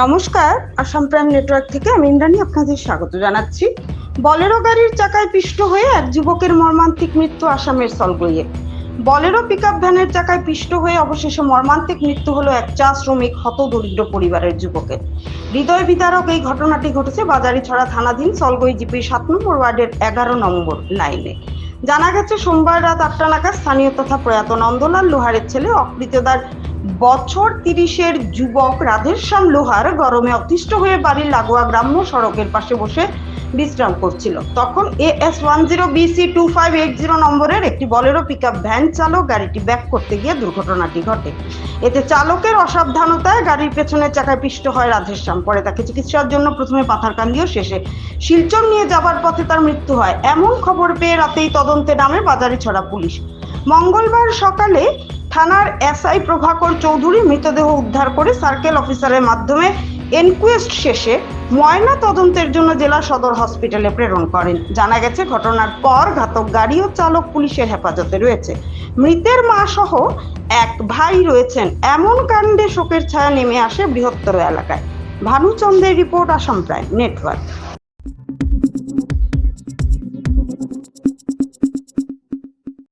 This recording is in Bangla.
নমস্কার, আসাম প্রাইম নেটওয়ার্ক থেকে আমি ইন্দ্রাণী আপনাদের স্বাগত জানাচ্ছি। বলেরো গাড়ির চাকায় পিষ্ট হয়ে এক যুবকের মর্মান্তিক মৃত্যু আসামের সলগইয়ে বলেরো পিকআপ ভ্যানের চাকায় পিষ্ট হয়ে অবশেষে মর্মান্তিক মৃত্যু হলো এক চা শ্রমিক হত দরিদ্র পরিবারের যুবকের। হৃদয় বিতারক এই ঘটনাটি ঘটেছে বাজারিছড়া থানাধীন সলগই জিপির সাত নম্বর ওয়ার্ডের এগারো নম্বর লাইনে জানা গেছে, সোমবার রাত আটটা নাগাদ স্থানীয় তথা প্রয়াত নন্দলাল লোহারের ছেলে অকৃতদার বছর তিরিশের যুবক রাধেশ্যাম লোহার গরমে অতিষ্ঠ হয়ে বাড়ির লাগোয়া গ্রাম্য সড়কের পাশে বসে বিশ্রাম করছিল। তখন A S one zero BC two five eight zero নম্বরের একটি বলেরো পিক আপ ভ্যান চালক গাড়িটি ব্যাক করতে গিয়ে দুর্ঘটনাটি ঘটে। এতে চালকের অসাবধানতায় গাড়ির পেছনের চাকায় পিষ্ট হয় রাধেশ্যাম। পরে তাকে চিকিৎসার জন্য প্রথমে পাথারকান্দিও শেষে শিলচর নিয়ে যাবার পথে তার মৃত্যু হয়। এমন খবর পেয়ে রাতেই তদন্তে নামে বাজারে ছড়া পুলিশ। মঙ্গলবার সকালে থানার এসআই প্রভাকর চৌধুরী মৃতদেহ উদ্ধার করে সার্কেল অফিসারের মাধ্যমে এনকুয়েস্ট শেষে ময়না তদন্তের জন্য জেলা সদর হসপিটালে প্রেরণ করেন। জানা গেছে, ঘটনার পর ঘাতক গাড়ি ও চালক পুলিশের হেফাজতে রয়েছে। মৃতের মা সহ এক ভাই রয়েছেন। এমন কাণ্ডে শোকের ছায়া নেমে আসে বৃহত্তর এলাকায়। ভানুচন্দ্রের রিপোর্ট, আসাম প্রাইম, নেটওয়ার্ক।